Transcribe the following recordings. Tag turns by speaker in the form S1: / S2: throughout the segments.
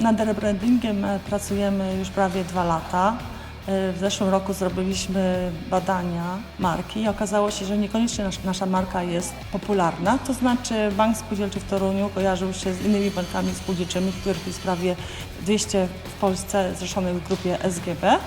S1: Nad rebrandingiem e, pracujemy już prawie dwa lata. E, W zeszłym roku zrobiliśmy badania marki i okazało się, że niekoniecznie nasz, nasza marka jest popularna. To znaczy Bank Spółdzielczy w Toruniu kojarzył się z innymi bankami spółdzielczymi, których jest prawie 200 w Polsce zrzeszonych w grupie SGB.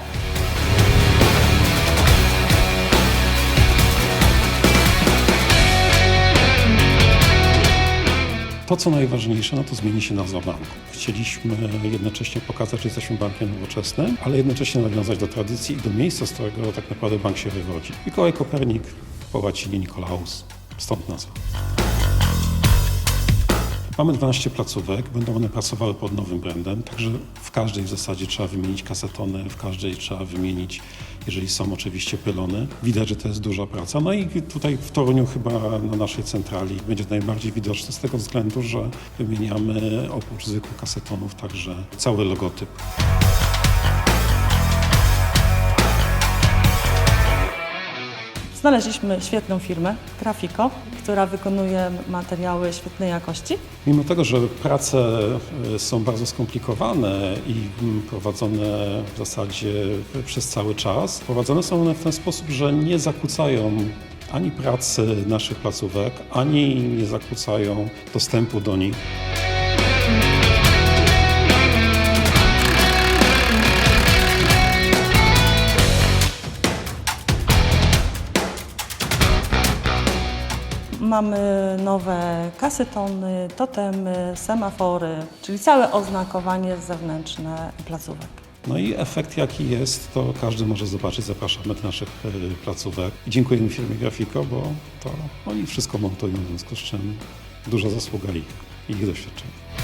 S2: To, co najważniejsze, no to zmieni się nazwa banku. Chcieliśmy jednocześnie pokazać, że jesteśmy bankiem nowoczesnym, ale jednocześnie nawiązać do tradycji i do miejsca, z którego tak naprawdę bank się wywodzi. Mikołaj Kopernik, po łacinie Nikolaus, stąd nazwa. Mamy 12 placówek, będą one pracowały pod nowym brandem, także w każdej w zasadzie trzeba wymienić kasetony, w każdej trzeba wymienić, jeżeli są oczywiście pylony. Widać, że to jest duża praca. No i tutaj w Toruniu chyba na naszej centrali będzie najbardziej widoczne z tego względu, że wymieniamy oprócz zwykłych kasetonów także cały logotyp.
S1: Znaleźliśmy świetną firmę, Grafiko, która wykonuje materiały świetnej jakości.
S2: Mimo tego, że prace e, są bardzo skomplikowane i mm, prowadzone w zasadzie przez cały czas, prowadzone są one w ten sposób, że nie zakłócają ani pracy naszych placówek, ani nie zakłócają dostępu do nich.
S1: Mamy nowe kasetony, totemy, semafory, czyli całe oznakowanie zewnętrzne placówek.
S2: No i efekt jaki jest, to każdy może zobaczyć. Zapraszamy do naszych e, placówek. Dziękujemy firmie Grafiko, bo to oni wszystko montują, w związku z czym duża zasługa ich i ich doświadczenia.